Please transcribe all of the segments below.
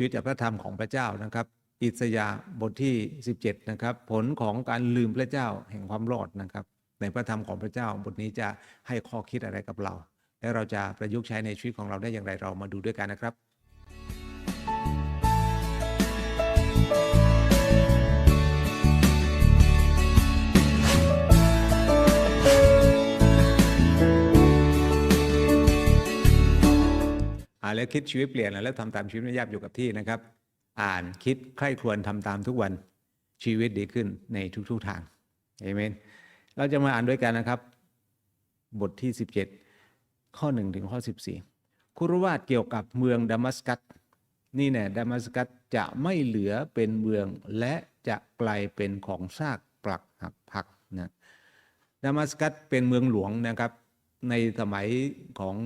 ชีวิตจากพระธรรมของพระเจ้านะครับ อิสยาบทที่ 17 นะครับ ผลของการลืมพระเจ้าแห่งความรอดนะครับ ในพระธรรมของพระเจ้าบทนี้จะให้ข้อคิดอะไรกับเรา และเราจะประยุกต์ใช้ในชีวิตของเราได้อย่างไรเรามาดูด้วยกันนะครับานแล้วคิดชีวิตเปลี่ยนแล้วทำตามชีวิตไม่ยากอยู่กับที่นะครับ อ่านคิดใคร่ครวญทำตามทุกวันชีวิตดีขึ้นในทุกๆทางเอเมนเราจะมาอ่านด้วยกันนะครับ บทที่ 17 ข้อ1ถึงข้อ 14 คุรวาดเกี่ยวกับเมืองดามัสกัสนี่แน่ดามัสกัสจะไม่เหลือเป็นเมืองและจะกลายเป็นของซากปรักหักพักนะดามัสกัสเป็นเมืองหลวงนะครับ ในสมัยของ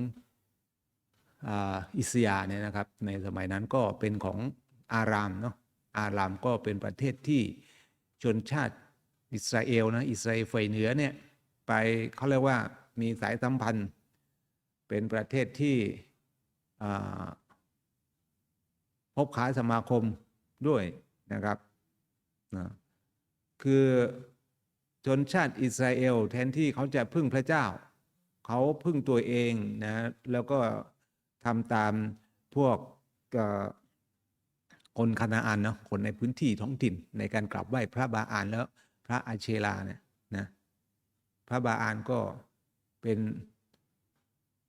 อิสยาเนี่ยนะครับในสมัยนั้นก็เป็นของอารามเนาะอารามก็เป็นประเทศที่ชนชาติอิสราเอลนะอิสราเอลฝ่ายเหนือเนี่ยไปเขาเรียกว่ามีสายสัมพันธ์ เป็นประเทศที่พบขาสมาคมด้วยนะครับนะคือชนชาติอิสราเอลแทนที่เขาจะพึ่งพระเจ้า เขาพึ่งตัวเองนะแล้วก็ ทำตามพวกคนคานาอันเนาะคนในพื้นที่ท้องถิ่นในการกราบไหว้พระบาอานแล้วพระอาเชลาเนี่ยนะพระบาอานก็เป็น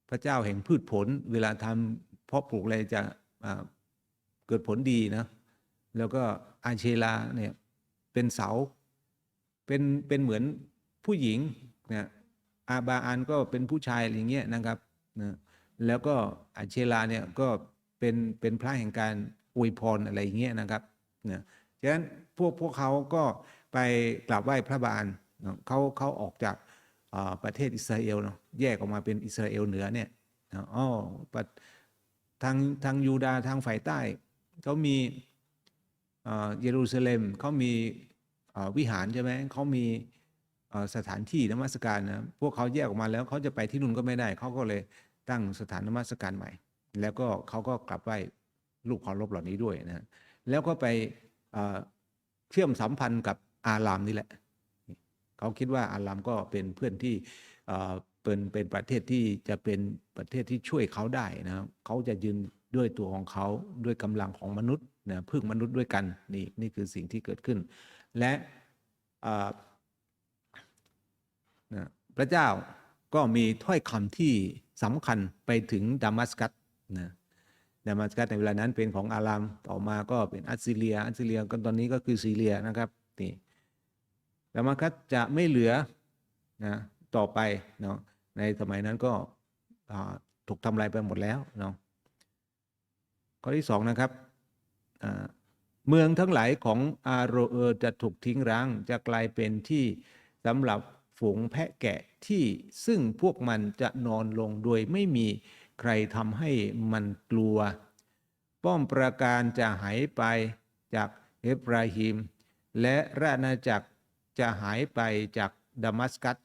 พระเจ้าแห่งพืชผล เวลาทำเพาะปลูกอะไรจะอ่าเกิดผลดีนะแล้วก็อาเชลาเนี่ยเป็นเสาเป็นเป็นเหมือนผู้หญิงนะอาบาอันก็เป็นผู้ชายอะไรเงี้ยนะครับนะ แล้วก็อาเชลาเนี่ยก็เป็นเป็นพระแห่งการอวยพรอะไรอย่างเงี้ยนะครับนะฉะนั้นพวกพวกเขาก็ไปกราบไหว้พระบาอันเขาเขาออกจากประเทศอิสราเอลเนาะแยกออกมาเป็นอิสราเอลเหนือเนี่ยอ๋อทางทางยูดาห์ทางฝ่ายใต้เขามีเยรูซาเล็มเขามีวิหารใช่ไหมเขามีสถานที่นมัสการนะพวกเขาแยกออกมาแล้วเขาจะไปที่นู่นก็ไม่ได้เขาก็เลย ตั้งสถานนมัสการใหม่ แล้วก็เขาก็กลับไหว้ลูกเคารพเหล่านี้ด้วยนะแล้วก็ไปเชื่อมสัมพันธ์กับอารามนี่แหละ เขาคิดว่าอารามก็เป็นเพื่อนที่เป็นเป็นประเทศที่จะเป็นประเทศที่ช่วยเขาได้นะเขาจะยืนด้วยตัวของเขาด้วยกำลังของมนุษย์นะพึ่งมนุษย์ด้วยกันนี่นี่คือสิ่งที่เกิดขึ้น และะพระเจ้า ก็มีถ้อยคำที่สำคัญไปถึงดามัสกัสนะดามัสกัสในเวลานั้นเป็นของอารามต่อมาก็เป็นอัสซีเรีย อัสซีเรียก็ตอนนี้ก็คือซีเรียนะครับนี่ดามัสกัสจะไม่เหลือนะต่อไปเนาะในสมัยนั้นก็ถูกทำลายไปหมดแล้วเนาะข้อที่สองนะครับเมืองทั้งหลายของอาโรเออร์จะถูกทิ้งร้าง จะกลายเป็นที่สำหรับ ฝูงแพะแกะที่ซึ่งพวกมันจะนอนลงโดยไม่มีใครทำให้มันกลัว ป้อมปราการจะหายไปจากเอฟราฮิม และราชอาณาจักรจะหายไปจากดามัสกัส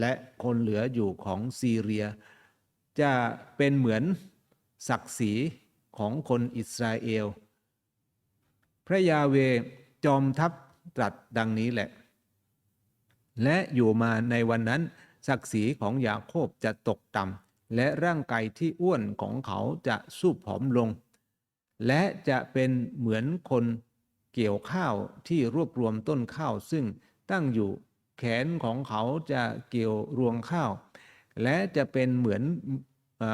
และคนเหลืออยู่ของซีเรีย จะเป็นเหมือนศักดิ์ศรีของคนอิสราเอล พระยาเวจอมทัพตรัสดังนี้แหละ และอยู่มาในวันนั้น ศักดิ์ศรีของยาโคบจะตกต่ำและร่างกายที่อ้วนของเขาจะสูบผอมลง และจะเป็นเหมือนคนเกี่ยวข้าวที่รวบรวมต้นข้าวซึ่งตั้งอยู่แขนของเขาจะเกี่ยวรวงข้าว และจะเป็นเหมือนอ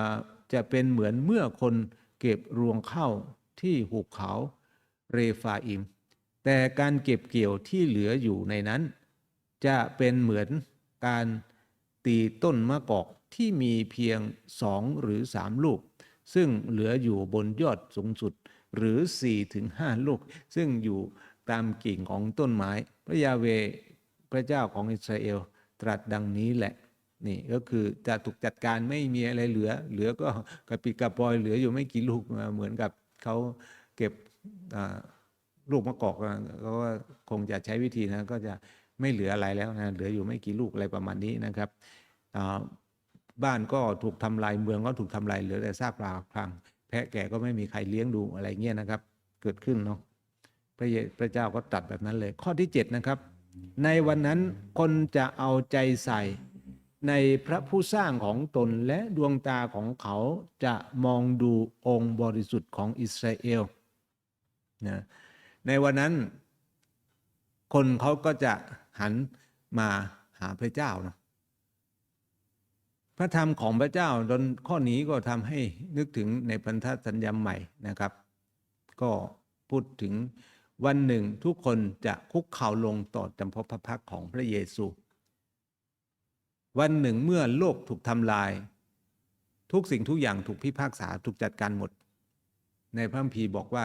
จะเป็นเหมือนเมื่อคนเก็บรวงข้าวที่หุบเขาเรฟาอิม แต่การเก็บเกี่ยวที่เหลืออยู่ในนั้น จะเป็นเหมือนการตีต้นมะกอกที่มีเพียงสองหรือสามลูก ซึ่งเหลืออยู่บนยอดสูงสุดหรือ4ี่ถึงห้าลูก ซึ่งอยู่ตามกิ่งของต้นไม้ พระยาเวพระเจ้าของอิสราเอลตรัสดังนี้แหละนี่ก็คือจะถูกจัดการไม่มีอะไรเหลือ เหลือก็กระปิดกระปอยเหลืออยู่ไม่กี่ลูกเหมือนกับเขาเก็บลูกมะกอกอะก็ว่าคงจะใช้วิธีนะก็จะ ไม่เหลืออะไรแล้วนะเหลืออยู่ไม่กี่ลูกอะไรประมาณนี้นะครับบ้านก็ถูกทำลายเมืองก็ถูกทำลายเหลือแต่ซากปลาพังแพะแก่ก็ไม่มีใครเลี้ยงดูอะไรเงี้ยนะครับ เกิดขึ้นเนาะพระเยพระเจ้าก็ตัดแบบนั้นเลย ข้อที่7นะครับ ในวันนั้นคนจะเอาใจใส่ในพระผู้สร้างของตนและดวงตาของเขาจะมองดูองค์บริสุทธิ์ของอิสราเอลนะในวันนั้น คนเขาก็จะ หันมาหาพระเจ้านะพระธรรมของพระเจ้าดนข้อนี้ก็ทำให้นึกถึงในพันธสัญญาใหม่นะครับ ก็พูดถึงวันหนึ่งทุกคนจะคุกเข่าลงต่อจำพพระพักของพระเยซู วันหนึ่งเมื่อโลกถูกทำลาย ทุกสิ่งทุกอย่างถูกพิพากษาถูกจัดการหมด ในพระคัมภีร์บอกว่า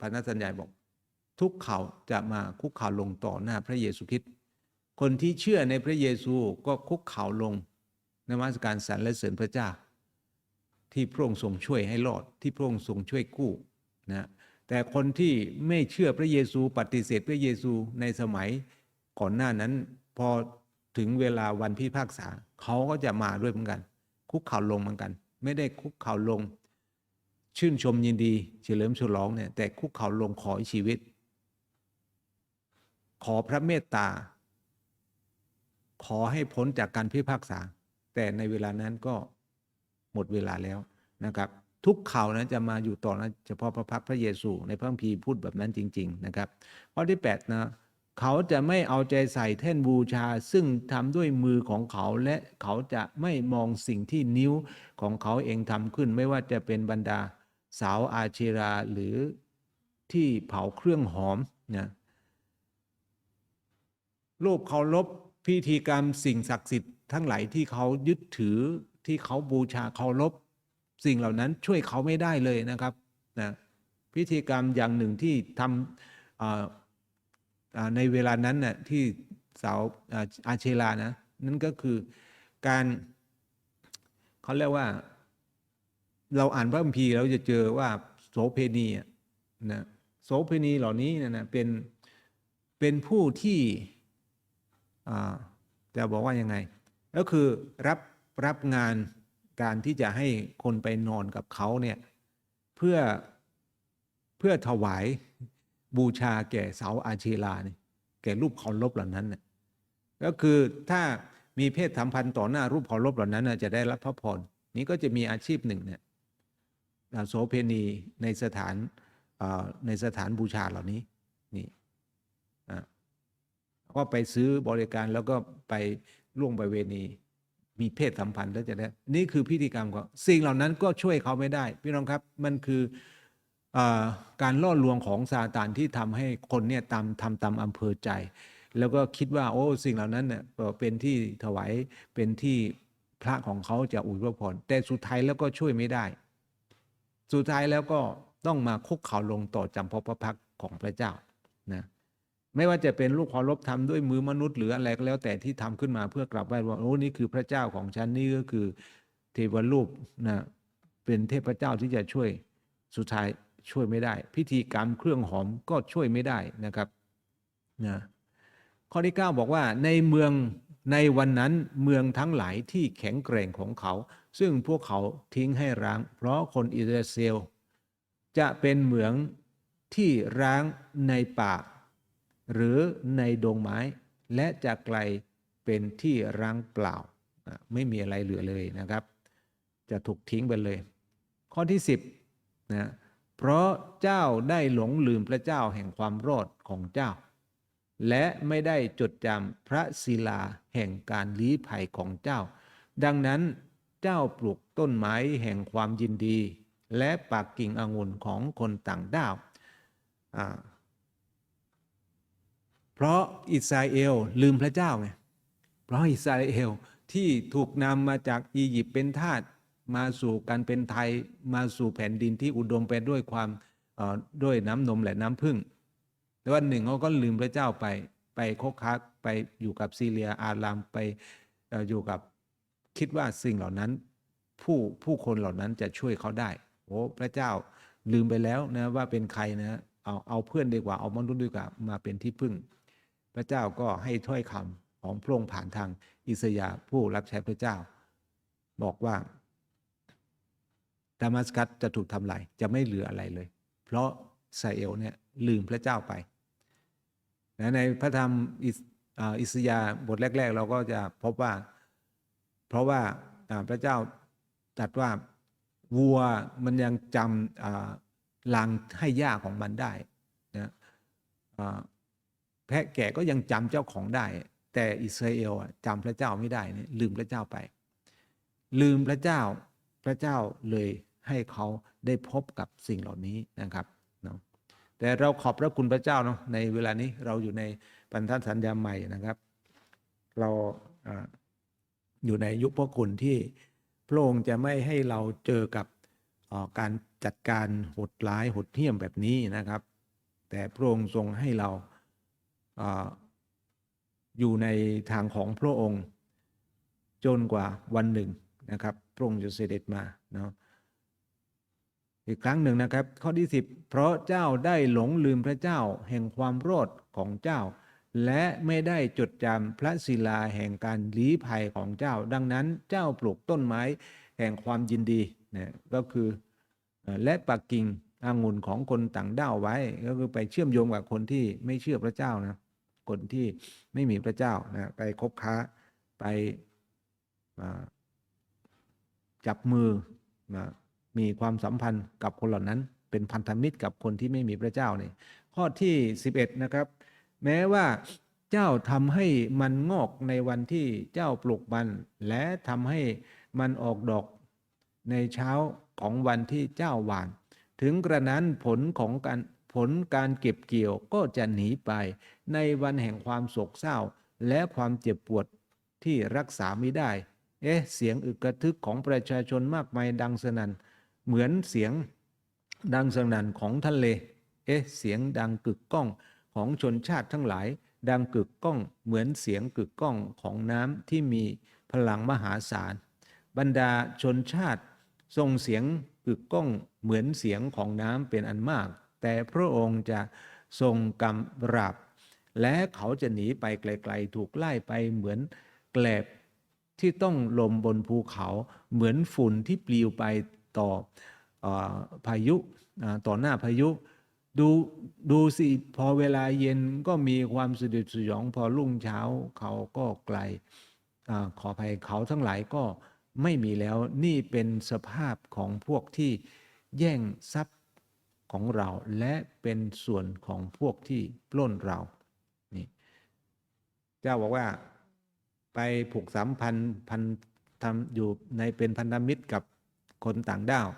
พันธสัญญาบอก ทุกเขาจะมาคุกเข่าลงต่อหน้าพระเยซูคริสต์ คนที่เชื่อในพระเยซูก็คุกเข่าลงนมัสการสรรและเสริญพระเจ้า ที่พระองค์ทรงช่วยให้รอดที่พระองค์ทรงช่วยกู้นะแต่คนที่ไม่เชื่อพระเยซูปฏิเสธพระเยซูในสมัยก่อนหน้านั้นพอถึงเวลาวันพิพากษาเขาก็จะมาด้วยเหมือนกัน คุกเข่าลงเหมือนกัน ไม่ได้คุกเข่าลง ชื่นชมยินดีเฉลิมฉลองเนี่ยแต่คุกเข่าลงขอชีวิต ขอพระเมตตา ขอให้พ้นจากการพิพากษา แต่ในเวลานั้นก็หมดเวลาแล้วนะครับ ทุกข่าวนั้นจะมาอยู่ต่อนะเฉพาะพระพักพระเยซู ในพระคัมภีร์พูดแบบนั้นจริง ๆ นะครับข้อที่8นะเขาจะไม่เอาใจใส่แท่นบูชา ซึ่งทำด้วยมือของเขาและเขาจะไม่มองสิ่งที่นิ้วของเขาเองทำขึ้น ไม่ว่าจะเป็นบรรดาสาวอาเชราหรือที่เผาเครื่องหอมนะโลภเคารพ พิธีกรรมสิ่งศักดิ์สิทธิ์ทั้งหลายที่เขายึดถือที่เขาบูชาเคารพสิ่งเหล่านั้นช่วยเขาไม่ได้เลยนะครับนะพิธีกรรมอย่างหนึ่งที่ทำในเวลานั้นน่ะที่สาวอาอาเชลานะนั่นก็คือการเขาเรียกว่า เราอ่านพระคัมภีร์เราจะเจอว่าโสเพณีอะนะโสเพณีเหล่านี้นะนะเป็นเป็นผู้ที่ จะบอกว่ายังไง ก็คือรับรับงานการที่จะให้คนไปนอนกับเขาเนี่ยเพื่อเพื่อถวายบูชาแก่เสาอาเชลาเนี่ยแก่รูปเคารพเหล่านั้นน่ก็คือถ้ามีเพศสัมพันธ์ต่อหน้ารูปเคารพเหล่านั้นจะได้รับพระพรนี้ก็จะมีอาชีพหนึ่งเนี่ยโสเพณีในสถานในสถานบูชาเหล่านี้นี่ ก็ไปซื้อบริการแล้วก็ไปล่วงไปเวณี มีเพศสัมพันธ์แล้วจะได้นี่คือพิธีกรรมของสิ่งเหล่านั้นก็ช่วยเขาไม่ได้ พี่น้องครับมันคืออการล่อลวงของซาตานที่ทำให้คนเนี่ยตามทำตามอำเภอใจ แล้วก็คิดว่า โอ้สิ่งเหล่านั้นเนี่ยเป็นที่ถวายเป็นที่พระของเขาจะอุยพระพรแต่สุดท้ายแล้วก็ช่วยไม่ได้ สุดท้ายแล้วก็ต้องมาคุกเข่าลงต่อจำพระพระพักข์ของพระเจ้านะ ไม่ว่าจะเป็นลูกเคารพทำด้วยมือมนุษย์หรืออะไรก็แล้วแต่ที่ทำขึ้นมาเพื่อกลับไหว้ว่าโอ้นี่คือพระเจ้าของฉันนี่ก็คือเทวรูปนะเป็นเทพเจ้าที่จะช่วยสุดท้ายช่วยไม่ได้ พิธีกรรมเครื่องหอมก็ช่วยไม่ได้นะครับนะข้อที่ 9 บอกว่าในเมืองในวันนั้นเมืองทั้งหลายที่แข็งแกร่งของเขา ซึ่งพวกเขาทิ้งให้ร้าง เพราะคนอิสราเอลจะเป็นเหมืองที่ร้างในป่า หรือในดงไม้ และจะไกลเป็นที่ร้างเปล่า ไม่มีอะไรเหลือเลยนะครับ จะถูกทิ้งไปเลย ข้อที่ 10นะเพราะเจ้าได้หลงลืมพระเจ้าแห่งความรอดของเจ้า และไม่ได้จดจำพระศิลาแห่งการลี้ภัยของเจ้า ดังนั้นเจ้าปลูกต้นไม้แห่งความยินดี และปากกิ่งองุ่นของคนต่างด้าว เพราะอิสราเอลลืมพระเจ้าไงเพราะอิสราเอลที่ถูกนำมาจากอียิปต์เป็นทาสมาสู่การเป็นไทยมาสู่แผ่นดินที่อุดมไปด้วยความออด้วยน้ำนมและน้ำพึ่ง แต่วันหนึ่งเขาก็ลืมพระเจ้าไปไปคบค้าไปอยู่กับซีเรียอารามไปอออยู่กับคิดว่าสิ่งเหล่านั้น ผู้ผู้คนเหล่านั้นจะช่วยเขาได้โอ้พระเจ้าลืมไปแล้วนะว่าเป็นใครนะเอาเอาเพื่อนดีกว่าเอามนุษย์ดีกว่ามาเป็นที่พึ่ง พระเจ้าก็ให้ถ้อยคำของพระองค์ผ่านทางอิสยาห์ผู้รับใช้พระเจ้า บอกว่าดามัสกัสจะถูกทำลายจะไม่เหลืออะไรเลย เพราะอิสราเอลเนี่ยลืมพระเจ้าไปนะในพระธรรมอิสยาห์บทแรก ๆ เราก็จะพบว่า เพราะว่าพระเจ้าตรัสว่าวัวมันยังจำลางให้หญ้าของมันได้นะอ่า แพะแก่ก็ยังจำเจ้าของได้ แต่อิสราเอลอะจำพระเจ้าไม่ได้นี่ลืมพระเจ้าไป ลืมพระเจ้าพระเจ้าเลยให้เขาได้พบกับสิ่งเหล่านี้นะครับเนาะแต่เราขอบพระคุณพระเจ้าเนาะในเวลานี้เราอยู่ในพันธสัญญาใหม่นะครับ เราออยู่ในยุคพระคุณที่พระองค์จะไม่ให้เราเจอกับอ่าการจัดการโหดร้ายโหดเหี้ยมแบบนี้นะครับ แต่พระองค์ทรงให้เรา อยู่ในทางของพระองค์จนกว่าวันหนึ่งนะครับพระองค์จะเสด็จมาเนาะอีกครั้งหนึ่งนะครับ ข้อที่ 10 เพราะเจ้าได้หลงลืมพระเจ้าแห่งความรอดของเจ้า และไม่ได้จดจำพระศิลาแห่งการลี้ภัยของเจ้า ดังนั้นเจ้าปลูกต้นไม้แห่งความยินดีนี่ยก็คือเอ่อและปักกิ่ง องุ่นของคนต่างด้าวไว้ ก็คือไปเชื่อมโยงกับคนที่ไม่เชื่อพระเจ้านะคนที่ไม่มีพระเจ้านะไปคบค้าไปจับมือนะมีความสัมพันธ์กับคนเหล่านั้น เป็นพันธมิตรกับคนที่ไม่มีพระเจ้านี่ข้อที่ 11 นะครับ แม้ว่าเจ้าทำให้มันงอกในวันที่เจ้าปลูกมัน และทำให้มันออกดอกในเช้าของวันที่เจ้าหวาน ถึงกระนั้นผลของการผลการเก็บเกี่ยวก็จะหนีไป ในวันแห่งความโศกเศร้า และความเจ็บปวดที่รักษาไม่ได้ เอ๊ะ เสียงอึกกระทึกของประชาชนมากมายดังสนั่น เหมือนเสียงดังสนั่นของทะเล เอ๊ะ เสียงดังกึกก้องของชนชาติทั้งหลาย ดังกึกก้องเหมือนเสียงกึกก้องของน้ำที่มีพลังมหาศาล บรรดาชนชาติส่งเสียง กึกก้องเหมือนเสียงของน้ำเป็นอันมาก แต่พระองค์จะทรงกำราบและเขาจะหนีไปไกลๆ ถูกไล่ไปเหมือนแกลบที่ต้องลมบนภูเขาเหมือนฝุ่นที่ปลิวไปต่ออพายุต่อหน้าพายุ ดูดูสิพอเวลาเย็นก็มีความสะดุดสยองพอรุ่งเช้าเขาก็ไกลอขออภัยเขาทั้งหลายก็ ไม่มีแล้วนี่เป็นสภาพของพวกที่แย่งทรัพย์ของเรา และเป็นส่วนของพวกที่ปล้นเรานี่เจ้าบอกว่าไปผูกสัมพันพันทำอยู่ในเป็นพันธมิตรกับคนต่างด้าว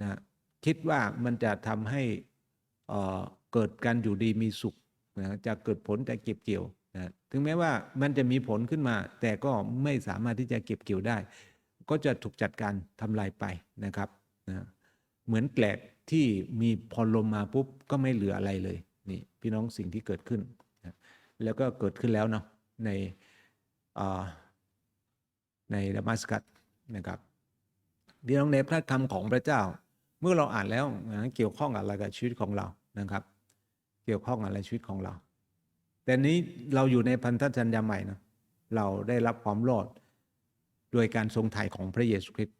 นะคิดว่ามันจะทำให้เออเกิดการอยู่ดีมีสุขนะจะเกิดผลจะเก็บเกี่ยวนะถึงแม้ว่ามันจะมีผลขึ้นมา แต่ก็ไม่สามารถที่จะเก็บเกี่ยวได้ ก็จะถูกจัดการทำลายไปนะครับนะเหมือนแกลบที่มีพอลมมาปุ๊บก็ไม่เหลืออะไรเลยนี่พี่น้องสิ่งที่เกิดขึ้นนะแล้วก็เกิดขึ้นแล้วเนาะในในดามัสกัสนะครับพี่น้องในพระคำของพระเจ้า เมื่อเราอ่านแล้วนะเกี่ยวข้องอะไรกับชีวิตของเรานะครับ เกี่ยวข้องอะไรชีวิตของเรา แต่นี้เราอยู่ในพันธสัญญาใหม่นะเราได้รับความรอด โดยการทรงไถ่ของพระเยซูคริสต์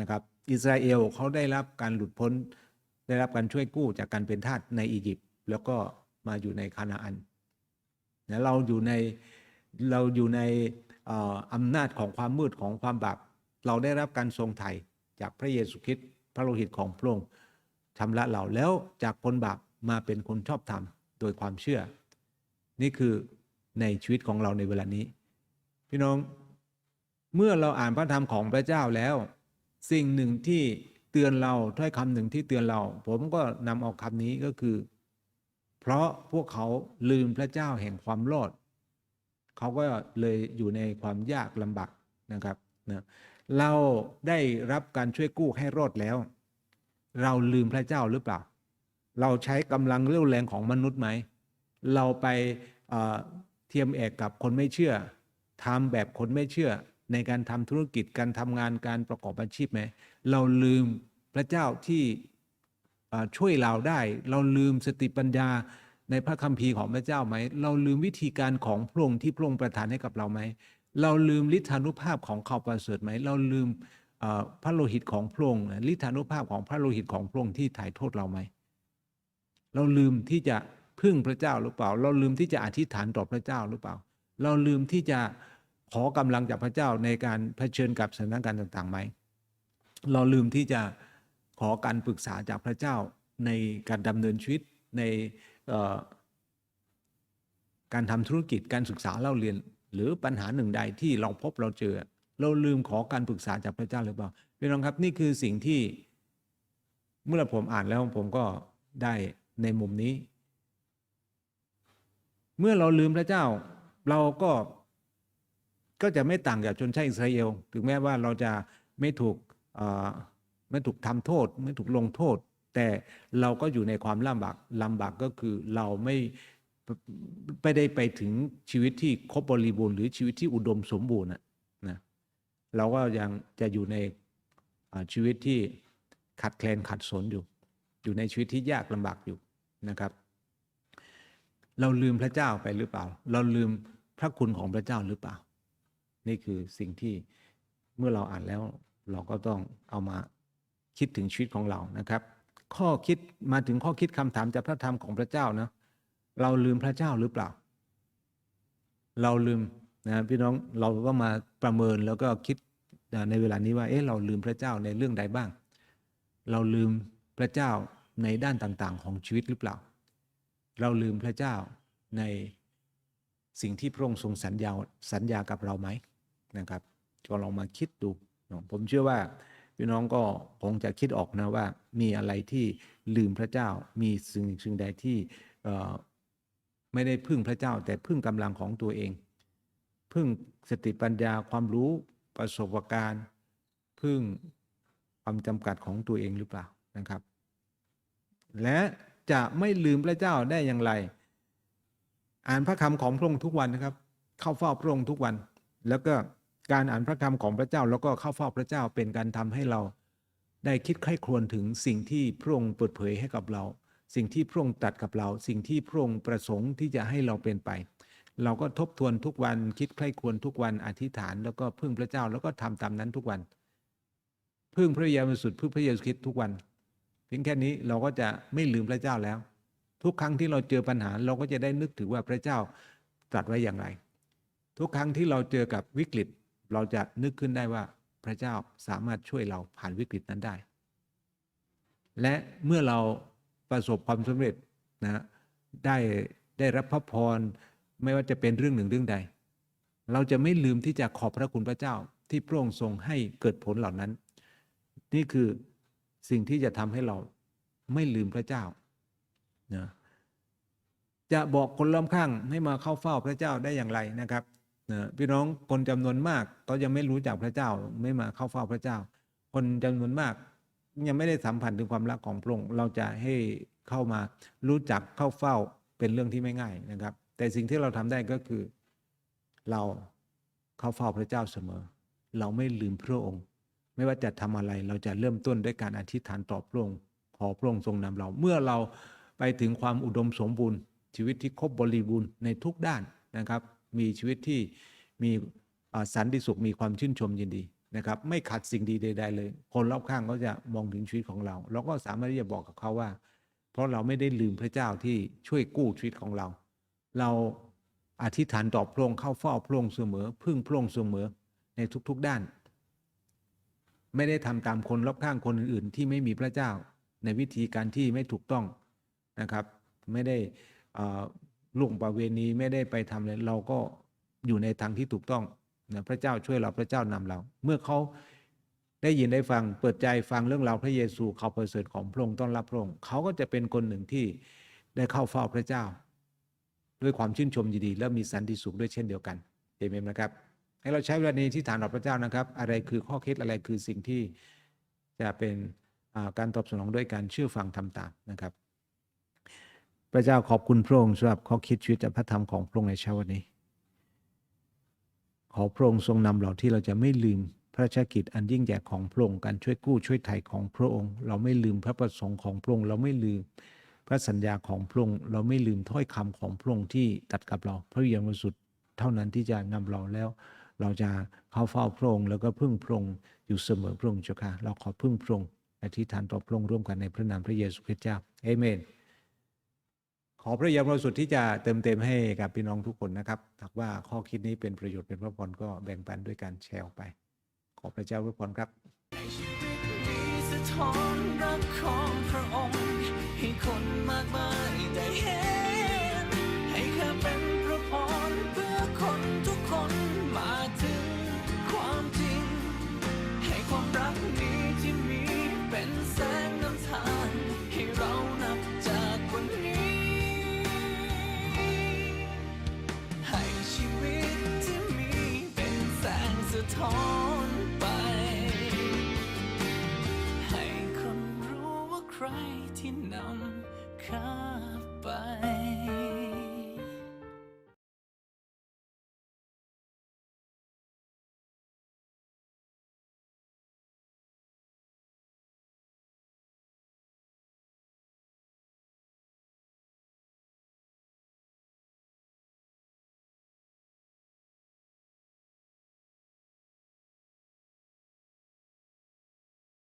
นะครับ อิสราเอลเขาได้รับการหลุดพ้น ได้รับการช่วยกู้จากการเป็นทาสในอียิปต์แล้วก็มาอยู่ในคานาอันนะเราอยู่ในเราอยู่ในเอ่ออำนาจของความมืดของความบาปเราได้รับการทรงไถ่จากพระเยซูคริสต์พระโลหิตของพระองค์ชำระเราแล้วจากคนบาปมาเป็นคนชอบธรรมโดยความเชื่อ นี่คือในชีวิตของเราในเวลานี้ พี่น้อง เมื่อเราอ่านพระธรรมของพระเจ้าแล้ว สิ่งหนึ่งที่เตือนเราถ้อยคำหนึ่งที่เตือนเรา ผมก็นำเอาคำนี้ก็คือ เพราะพวกเขาลืมพระเจ้าแห่งความรอดเขาก็เลยอยู่ในความยากลำบากนะครับนะเราได้รับการช่วยกู้ให้รอดแล้ว เราลืมพระเจ้าหรือเปล่า เราใช้กำลังเรี่ยวแรงของมนุษย์ไหม เราไปเเทียมแอกกับคนไม่เชื่อทำแบบคนไม่เชื่อ ในการทำธุรกิจการทำงานการประกอบอาชีพไหมเราลืมพระเจ้าที่ช่วยเราได้ เราลืมสติปัญญาในพระคัมภีร์ของพระเจ้าไหม เราลืมวิธีการของพระองค์ที่พระองค์ประทานให้กับเราไหม เราลืมฤทธานุภาพของข่าวประเสริฐไหม เราลืมพระโลหิตของพระองค์ฤทธานุภาพของพระโลหิตของพระองค์ที่ถ่ายโทษเราไหม เราลืมที่จะพึ่งพระเจ้าหรือเปล่า เราลืมที่จะอธิษฐานต่อพระเจ้าหรือเปล่า เราลืมที่จะ ขอกำลังจากพระเจ้าในการเผชิญกับสถานการณ์ต่างๆไหม เราลืมที่จะขอการปรึกษาจากพระเจ้าในการดำเนินชีวิตในการทำธุรกิจการศึกษาเล่าเรียน หรือปัญหาหนึ่งใดที่เราพบเราเจอ เราลืมขอการปรึกษาจากพระเจ้าหรือเปล่าพี่น้องครับนี่คือสิ่งที่เมื่อผมอ่านแล้วผมก็ได้ในมุมนี้ เมื่อเราลืมพระเจ้า เราก็ ก็จะไม่ต่างจากชนชาติอิสราเอล ถึงแม้ว่าเราจะไม่ถูกไม่ถูกทำโทษ ไม่ถูกลงโทษ แต่เราก็อยู่ในความลำบากลำบากก็คือเราไม่ไม่ได้ไปถึงชีวิตที่ครบบริบูรณ์หรือชีวิตที่อุดมสมบูรณ์นะนะเราก็ยังจะอยู่ในชีวิตที่ขัดแคลนขัดสนอยู่ อยู่ในชีวิตที่ยากลำบากอยู่นะครับ เราลืมพระเจ้าไปหรือเปล่า เราลืมพระคุณของพระเจ้าหรือเปล่า นี่คือสิ่งที่เมื่อเราอ่านแล้วเราก็ต้องเอามาคิดถึงชีวิตของเรานะครับ ข้อคิดมาถึงข้อคิดคำถามจากพระธรรมของพระเจ้านะเราลืมพระเจ้าหรือเปล่า เราลืมนะพี่น้องเราก็มาประเมินแล้วก็คิดในเวลานี้ว่าเอ๊ะเราลืมพระเจ้าในเรื่องใดบ้าง เราลืมพระเจ้าในด้านต่างๆ ของชีวิตหรือเปล่า เราลืมพระเจ้าในสิ่งที่พระองค์ทรงสัญญาสัญญากับเราไหม นะครับก็ลองมาคิดดู ผมเชื่อว่าพี่น้องก็คงจะคิดออกนะว่ามีอะไรที่ลืมพระเจ้า มีสิ่งสิ่งใดที่ไม่ได้พึ่งพระเจ้า แต่พึ่งกำลังของตัวเอง พึ่งสติปัญญาความรู้ประสบการณ์ พึ่งความจำกัดของตัวเองหรือเปล่านะครับ และจะไม่ลืมพระเจ้าได้อย่างไร อ่านพระคำของพระองค์ทุกวันนะครับ เข้าเฝ้าพระองค์ทุกวัน แล้วก็ การอ่านพระคำของพระเจ้าแล้วก็เข้าเฝ้าพระเจ้าเป็นการทำให้เราได้คิดใคร่ครวญถึงสิ่งที่พระองค์เปิดเผยให้กับเรา สิ่งที่พระองค์ตัดกับเรา สิ่งที่พระองค์ประสงค์ที่จะให้เราเป็นไป เราก็ทบทวนทุกวันคิดใคร่ครวญทุกวันอธิษฐาน แล้วก็พึ่งพระเจ้าแล้วก็ทำตามนั้นทุกวัน พึ่งพระยาบริสุทธิ์พึ่งพระเยซูคริสต์ทุกวัน เพียงแค่นี้เราก็จะไม่ลืมพระเจ้าแล้ว ทุกครั้งที่เราเจอปัญหาเราก็จะได้นึกถึงว่าพระเจ้าตรัสไว้อย่างไร ทุกครั้งที่เราเจอกับวิกฤต เราจะนึกขึ้นได้ว่าพระเจ้าสามารถช่วยเราผ่านวิกฤตนั้นได้ และเมื่อเราประสบความสำเร็จนะได้ได้รับพระพรไม่ว่าจะเป็นเรื่องหนึ่งเรื่องใด เราจะไม่ลืมที่จะขอบพระคุณพระเจ้าที่พระองค์ทรงให้เกิดผลเหล่านั้น นี่คือสิ่งที่จะทำให้เราไม่ลืมพระเจ้านะจะบอกคนล้อมข้างให้มาเข้าเฝ้าพระเจ้าได้อย่างไรนะครับ นะพี่น้องคนจำนวนมากก็ยังไม่รู้จักพระเจ้าไม่มาเข้าเฝ้าพระเจ้า คนจำนวนมากยังไม่ได้สัมผัสถึงความรักของพระองค์เราจะให้เข้ามารู้จักเข้าเฝ้าเป็นเรื่องที่ไม่ง่ายนะครับ แต่สิ่งที่เราทำได้ก็คือ เราเข้าเฝ้าพระเจ้าเสมอ เราไม่ลืมพระองค์ ไม่ว่าจะทำอะไรเราจะเริ่มต้นด้วยการอธิษฐานต่อพระองค์ขอพระองค์ทรงนำเรา เมื่อเราไปถึงความอุดมสมบูรณ์ ชีวิตที่ครบบริบูรณ์ในทุกด้านนะครับ มีชีวิตที่มีสันติสุขมีความชื่นชมยินดีนะครับ ไม่ขัดสิ่งดีใด ๆ เลย คนรอบข้างก็จะมองถึงชีวิตของเรา เราก็สามารถที่จะบอกกับเขาว่า เพราะเราไม่ได้ลืมพระเจ้าที่ช่วยกู้ชีวิตของเรา เราอธิษฐานต่อพระองค์เข้าเฝ้าพระองค์เสมอ พึ่งพระองค์เสมอในทุกๆด้าน ไม่ได้ทำตามคนรอบข้างคนอื่นๆ ที่ไม่มีพระเจ้าในวิธีการที่ไม่ถูกต้องนะครับ ไม่ได้อ่อ ล่วงประเวณีไม่ได้ไปทำเลยเราก็อยู่ในทางที่ถูกต้องนะพระเจ้าช่วยเราพระเจ้านำเรา เมื่อเขาได้ยินได้ฟังเปิดใจฟังเรื่องราวพระเยซูเขาประเสริฐของพระองค์ต้อนรับพระองค์เขาก็จะเป็นคนหนึ่งที่ได้เข้าเฝ้าพระเจ้า ด้วยความชื่นชมยินดี และมีสันติสุขด้วยเช่นเดียวกันเอเมนนะครับ ให้เราใช้เวลานี้ที่ฐานต่อพระเจ้านะครับ อะไรคือข้อคิดอะไรคือสิ่งที่จะเป็นการตอบสนองด้วยการเชื่อฟังทำตามนะครับ พระเจ้าขอบคุณพระองค์สำหรับข้อคิดชีวิตจากพระธรรมของพระองค์ในเช้าวันนี้ ขอพระองค์ทรงนำเราที่เราจะไม่ลืมพระราชกิจอันยิ่งใหญ่ของพระองค์การช่วยกู้ช่วยไถ่ของพระองค์ เราไม่ลืมพระประสงค์ของพระองค์เราไม่ลืมพระสัญญาของพระองค์เราไม่ลืมถ้อยคำของพระองค์ที่ตัดกับเรา พระวิญญาณบริสุทธิ์เท่านั้นที่จะนำเราแล้ว เราจะเข้าเฝ้าพระองค์แล้วก็พึ่งพระองค์อยู่เสมอพระองค์เจ้าค่ะเราขอพึ่งพระองค์อธิษฐานต่อพระองค์ร่วมกันในพระนามพระเยซูคริสต์เจ้าเอเมน ขอพระยามเราสุดที่จะเติมเต็มให้กับพี่น้องทุกคนนะครับหากว่าข้อคิดนี้เป็นประโยชน์เป็นพระพรก็แบ่งปันด้วยการแชร์ออกไป ขอพระเจ้าพระพรครับมีสะท้อนรักของพระองค์ ทอนไป ให้คนรู้ว่าใครที่นำข้า